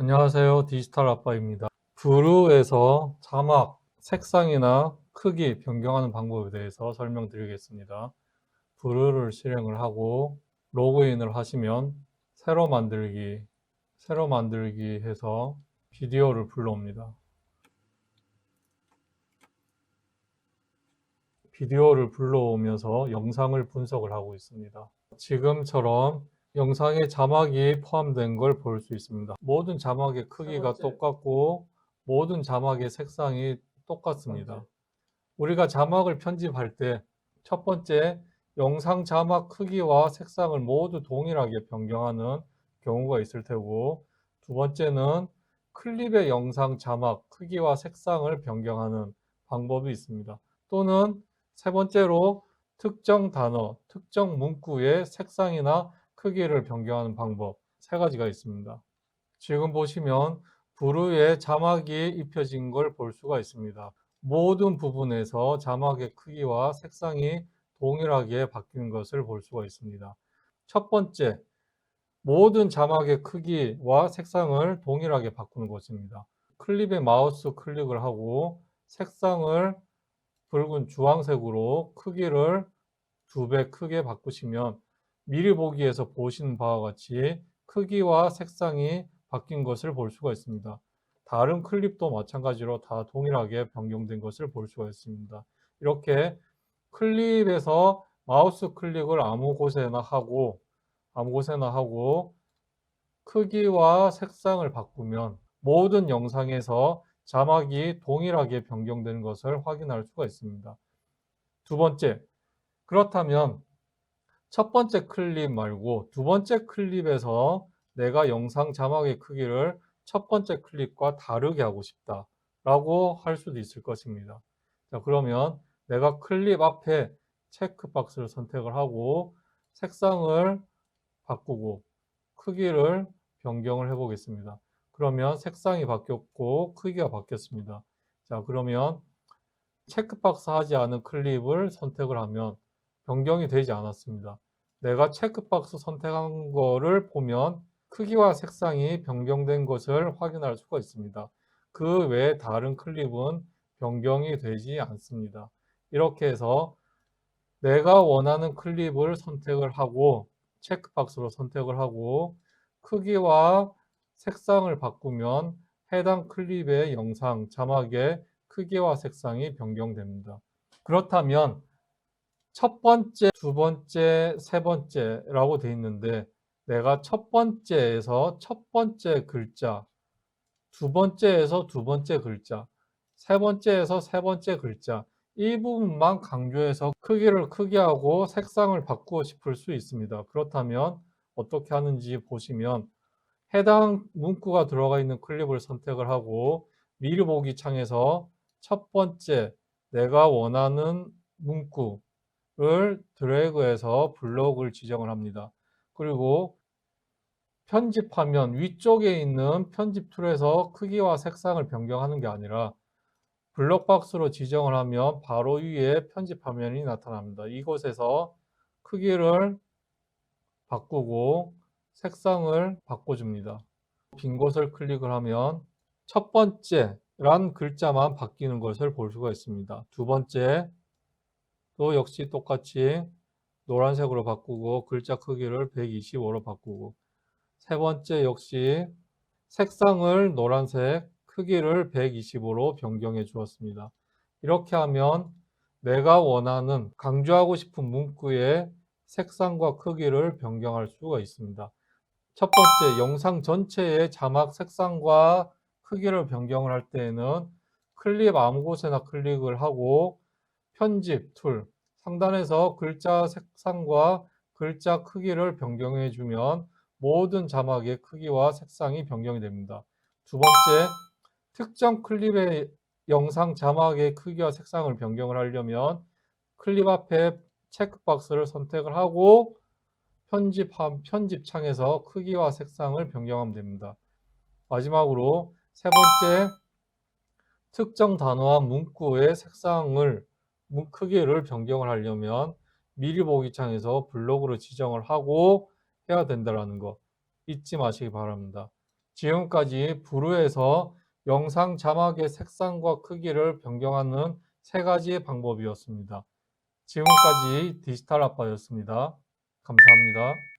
안녕하세요. 디지털 아빠입니다. 브루에서 자막, 색상이나 크기 변경하는 방법에 대해서 설명드리겠습니다. 브루를 실행을 하고 로그인을 하시면 새로 만들기, 새로 만들기 해서 비디오를 불러옵니다. 비디오를 불러오면서 영상을 분석을 하고 있습니다. 지금처럼 영상에 자막이 포함된 걸 볼 수 있습니다. 모든 자막의 크기가. 똑같고 모든 자막의 색상이 똑같습니다. 우리가 자막을 편집할 때 첫 번째 영상 자막 크기와 색상을 모두 동일하게 변경하는 경우가 있을 테고 두 번째는 클립의 영상 자막 크기와 색상을 변경하는 방법이 있습니다. 또는 세 번째로 특정 단어, 특정 문구의 색상이나 크기를 변경하는 방법 세 가지가 있습니다. 지금 보시면 브루에 자막이 입혀진 걸 볼 수가 있습니다. 모든 부분에서 자막의 크기와 색상이 동일하게 바뀌는 것을 볼 수가 있습니다. 첫 번째, 모든 자막의 크기와 색상을 동일하게 바꾸는 것입니다. 클립에 마우스 클릭을 하고 색상을 붉은 주황색으로 크기를 두 배 크게 바꾸시면 미리 보기에서 보시는 바와 같이 크기와 색상이 바뀐 것을 볼 수가 있습니다. 다른 클립도 마찬가지로 다 동일하게 변경된 것을 볼 수가 있습니다. 이렇게 클립에서 마우스 클릭을 아무 곳에나 하고 아무 곳에나 하고 크기와 색상을 바꾸면 모든 영상에서 자막이 동일하게 변경되는 것을 확인할 수가 있습니다. 두 번째, 그렇다면 첫 번째 클립 말고 두 번째 클립에서 내가 영상 자막의 크기를 첫 번째 클립과 다르게 하고 싶다 라고 할 수도 있을 것입니다. 자, 그러면 내가 클립 앞에 체크박스를 선택을 하고 색상을 바꾸고 크기를 변경을 해 보겠습니다. 그러면 색상이 바뀌었고 크기가 바뀌었습니다. 자, 그러면 체크박스 하지 않은 클립을 선택을 하면 변경이 되지 않았습니다. 내가 체크박스 선택한 거를 보면 크기와 색상이 변경된 것을 확인할 수가 있습니다. 그 외에 다른 클립은 변경이 되지 않습니다. 이렇게 해서 내가 원하는 클립을 선택을 하고 체크박스로 선택을 하고 크기와 색상을 바꾸면 해당 클립의 영상 자막의 크기와 색상이 변경됩니다. 그렇다면 첫 번째, 두 번째, 세 번째라고 되어 있는데 내가 첫 번째에서 첫 번째 글자, 두 번째에서 두 번째 글자, 세 번째에서 세 번째 글자 이 부분만 강조해서 크기를 크게 하고 색상을 바꾸고 싶을 수 있습니다. 그렇다면 어떻게 하는지 보시면 해당 문구가 들어가 있는 클립을 선택을 하고 미리 보기 창에서 첫 번째 내가 원하는 문구 를 드래그해서 블록을 지정을 합니다. 그리고 편집하면 위쪽에 있는 편집 툴에서 크기와 색상을 변경하는 게 아니라 블록 박스로 지정을 하면 바로 위에 편집 화면이 나타납니다. 이곳에서 크기를 바꾸고 색상을 바꿔줍니다. 빈 곳을 클릭을 하면 첫 번째 란 글자만 바뀌는 것을 볼 수가 있습니다. 두 번째 또 역시 똑같이 노란색으로 바꾸고 글자 크기를 125로 바꾸고 세 번째 역시 색상을 노란색 크기를 125로 변경해 주었습니다. 이렇게 하면 내가 원하는 강조하고 싶은 문구의 색상과 크기를 변경할 수가 있습니다. 첫 번째, 영상 전체의 자막 색상과 크기를 변경을 할 때에는 클립 아무 곳에나 클릭을 하고 편집 툴 상단에서 글자 색상과 글자 크기를 변경해 주면 모든 자막의 크기와 색상이 변경이 됩니다. 두 번째, 특정 클립의 영상 자막의 크기와 색상을 변경을 하려면 클립 앞에 체크박스를 선택을 하고 편집함, 편집 창에서 크기와 색상을 변경하면 됩니다. 마지막으로 세 번째, 특정 단어와 문구의 색상을, 문 크기를 변경을 하려면 미리 보기 창에서 블록으로 지정을 하고 해야 된다는 거 잊지 마시기 바랍니다. 지금까지 부루에서 영상 자막의 색상과 크기를 변경하는 세 가지 방법이었습니다. 지금까지 디지털 아빠였습니다. 감사합니다.